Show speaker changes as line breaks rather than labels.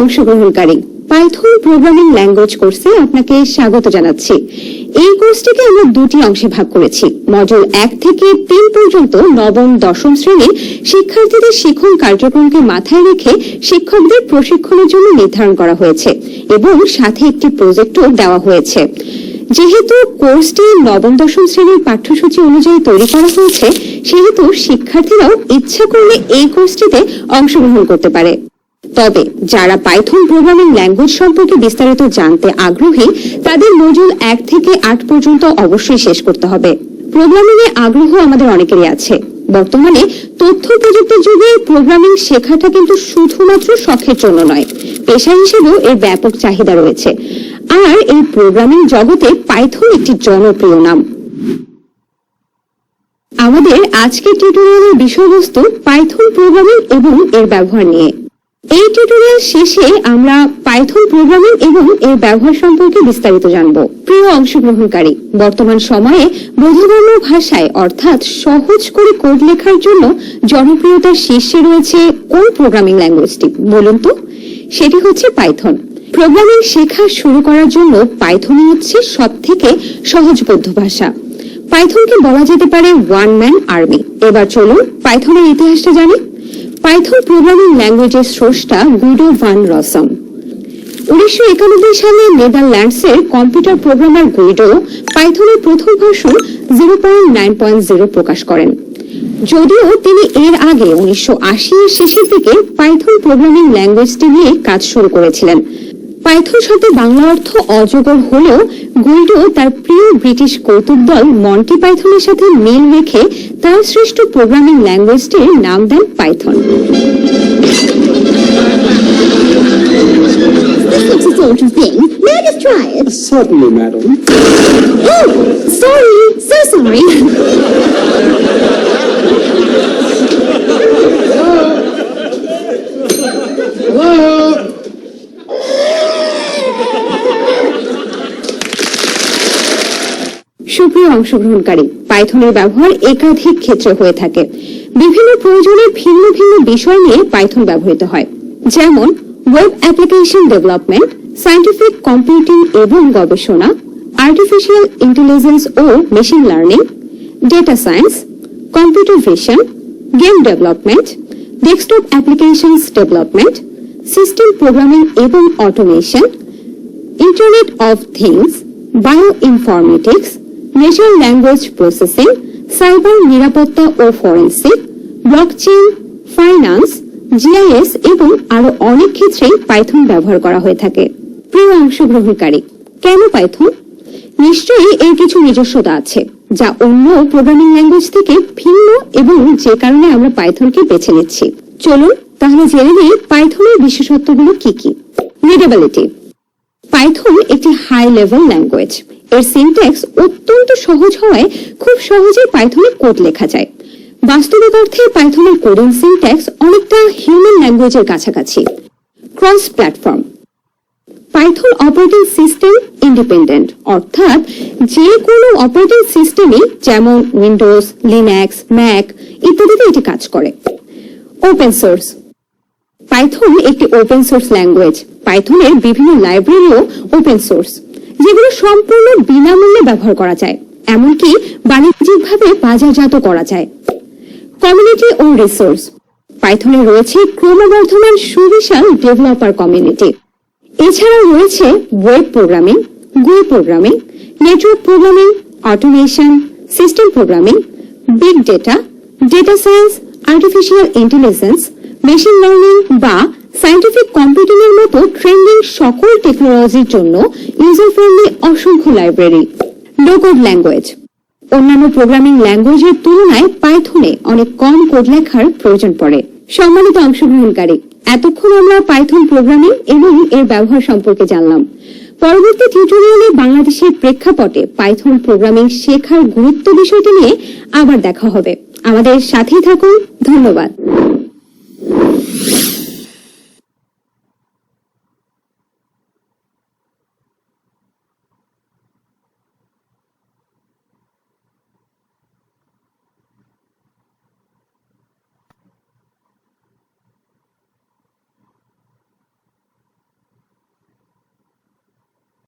অংশগ্রহণকারী Python programming language কোর্সে আপনাকে স্বাগত জানাচ্ছি। এই কোর্সটিকে আমরা দুটি অংশে ভাগ করেছি। মডিউল এক থেকে তিন পর্যন্ত নবম, দশম শ্রেণির শিক্ষার্থীদের শিক্ষণ কার্যক্রমকে মাথায় রেখে শিক্ষকদের প্রশিক্ষণের জন্য নির্ধারণ করা হয়েছে এবং সাথে একটি প্রজেক্টও দেওয়া হয়েছে। যেহেতু কোর্সটি নবম, দশম শ্রেণির পাঠ্যসূচি অনুযায়ী তৈরি করা হয়েছে, সেহেতু শিক্ষার্থীরাও ইচ্ছা করলে এই কোর্সটিতে অংশগ্রহণ করতে পারে। তবে যারা পাইথন প্রোগ্রামিং ল্যাঙ্গুয়েজ সম্পর্কে বিস্তারিত জানতে আগ্রহী, তাদের মজুল এক থেকে আট পর্যন্ত অবশ্যই শেষ করতে হবে। প্রোগ্রামিং এ আগ্রহ আমাদের অনেকেরই আছে। বর্তমানে তথ্য প্রযুক্তির যুগে প্রোগ্রামিং শেখাটা কিন্তু শুধুমাত্র শখের জন্য নয়, পেশা হিসেবেও এর ব্যাপক চাহিদা রয়েছে। আর এই প্রোগ্রামিং জগতে পাইথন একটি জনপ্রিয় নাম। আমাদের আজকের টিউটোরিয়ালের বিষয়বস্তু পাইথন প্রোগ্রামিং এবং এর ব্যবহার নিয়ে। এই টিউটোরিয়াল শেষে আমরা পাইথন প্রোগ্রামিং এবং এর ব্যবহার সম্পর্কে বিস্তারিত জানব। প্রিয় অংশগ্রহণকারী, বর্তমান সময়ে বোধগম্য ভাষায়, অর্থাৎ সহজ করে কোড লেখার জন্য জনপ্রিয়তার শীর্ষে রয়েছে কোন প্রোগ্রামিং ল্যাঙ্গুয়েজটি বলুন তো। সেটি হচ্ছে পাইথন প্রোগ্রামিং শেখা শুরু করার জন্য পাইথনই হচ্ছে সব থেকে সহজবোধ্য ভাষা। পাইথনকে বলা যেতে পারে ওয়ান ম্যান আর্মি এবার চলুন পাইথনের ইতিহাসটা জানি। পাইথন প্রোগ্রামিং ল্যাঙ্গুয়েজের স্রষ্টা গুডো ভান রসম। উনিশশো একানব্বই সালে নেদারল্যান্ডসের কম্পিউটার প্রোগ্রামার গুইডো পাইথনের প্রথম ভাষণ zero point nine point zero প্রকাশ করেন। যদিও তিনি এর আগে উনিশশো আশি এর শেষের দিকে পাইথন প্রোগ্রামিং ল্যাঙ্গুয়েজটি নিয়ে কাজ শুরু করেছিলেন। পাইথন শব্দের বাংলা অর্থ অজগর হলেও গুইডো তার প্রিয় ব্রিটিশ কৌতুক দল মন্টি পাইথনের সাথে মিল রেখে তার সৃষ্ট প্রোগ্রামিং ল্যাঙ্গুয়েজটির নাম দেন Python?
Certainly, madam.
Oh, sorry. So sorry.
অংশগ্রহণকারী। পাইথনের ব্যবহার একাধিক ক্ষেত্রে হয়ে থাকে। বিভিন্ন প্রয়োজনে ভিন্ন ভিন্ন বিষয় নিয়ে পাইথন ব্যবহৃত হয়। যেমন, web application development scientific computing এবং গবেষণা, আর্টিফিশিয়াল ইন্টেলিজেন্স ও machine learning, data science, computer vision, game development, desktop applications development, system programming এবং automation, internet of things, bioinformatics natural language processing cyber নিরাপত্তা ও ফরেন্সিক ব্লকচেইন ফাইন্যান্স জিআইএস এবং আরও অনেক ক্ষেত্রেই Python ব্যবহার করা হয়ে থাকে। প্রিয় অংশগ্রহণকারী, কেন পাইথন নিশ্চয়ই এর কিছু নিজস্বতা আছে, যা অন্য প্রোগ্রামিং ল্যাঙ্গুয়েজ থেকে ভিন্ন এবং যে কারণে আমরা পাইথনকে বেছে নিচ্ছি। চলুন, তাহলে জেনে নিই পাইথনের বিশেষত্বগুলো কি কি। রিডেবিলিটি পাইথন একটি হাই লেভেল ল্যাঙ্গুয়েজ এর সিনট্যাক্স অত্যন্ত সহজ হওয়ায় খুব সহজেই পাইথনে কোড লেখা যায়। বাস্তবিক অর্থে পাইথনের কোডিং সিনট্যাক্স অনেকটা হিউম্যান ল্যাঙ্গুয়েজের কাছাকাছি। Cross platform Python operating system independent অর্থাৎ যে কোনো অপারেটিং সিস্টেমই যেমন উইন্ডোজ লিনাক্স ম্যাক ইত্যাদিতে এটি কাজ করে। ওপেন সোর্স পাইথন একটি ওপেন সোর্স ল্যাঙ্গুয়েজ পাইথনের বিভিন্ন লাইব্রেরিও ওপেন সোর্স যেগুলো সম্পূর্ণ বিনামূল্যে ব্যবহার করা যায়, এমনকি বাণিজ্যিকভাবে বাজারজাত করা যায়। কমিউনিটি ও রিসোর্স পাইথনে রয়েছে ক্রমবর্ধমান সুবিশাল ডেভেলপার কমিউনিটি এছাড়াও রয়েছে web programming GUI programming network programming automation system programming big data data science artificial intelligence machine learning বা সায়েন্টিফিক কম্পিউটিং এর মতো ট্রেন্ডিং সকল টেকনোলজির জন্য ইউজার ফ্রেন্ডলি অসংখ্য লাইব্রেরি লোকোড ল্যাঙ্গুয়েজ অন্যান্য প্রোগ্রামিং ল্যাঙ্গুয়েজের তুলনায় পাইথনে অনেক কম কোড লেখার প্রয়োজন পড়ে। সম্মানিত অংশগ্রহণকারী, এতক্ষণ আমরা পাইথন প্রোগ্রামিং এবং এর ব্যবহার সম্পর্কে জানলাম। পরবর্তী টিউটোরিয়ালে বাংলাদেশের প্রেক্ষাপটে পাইথন প্রোগ্রামিং শেখার গুরুত্ব বিষয়টি নিয়ে আবার দেখা হবে। আমাদের সাথেই থাকুন, ধন্যবাদ।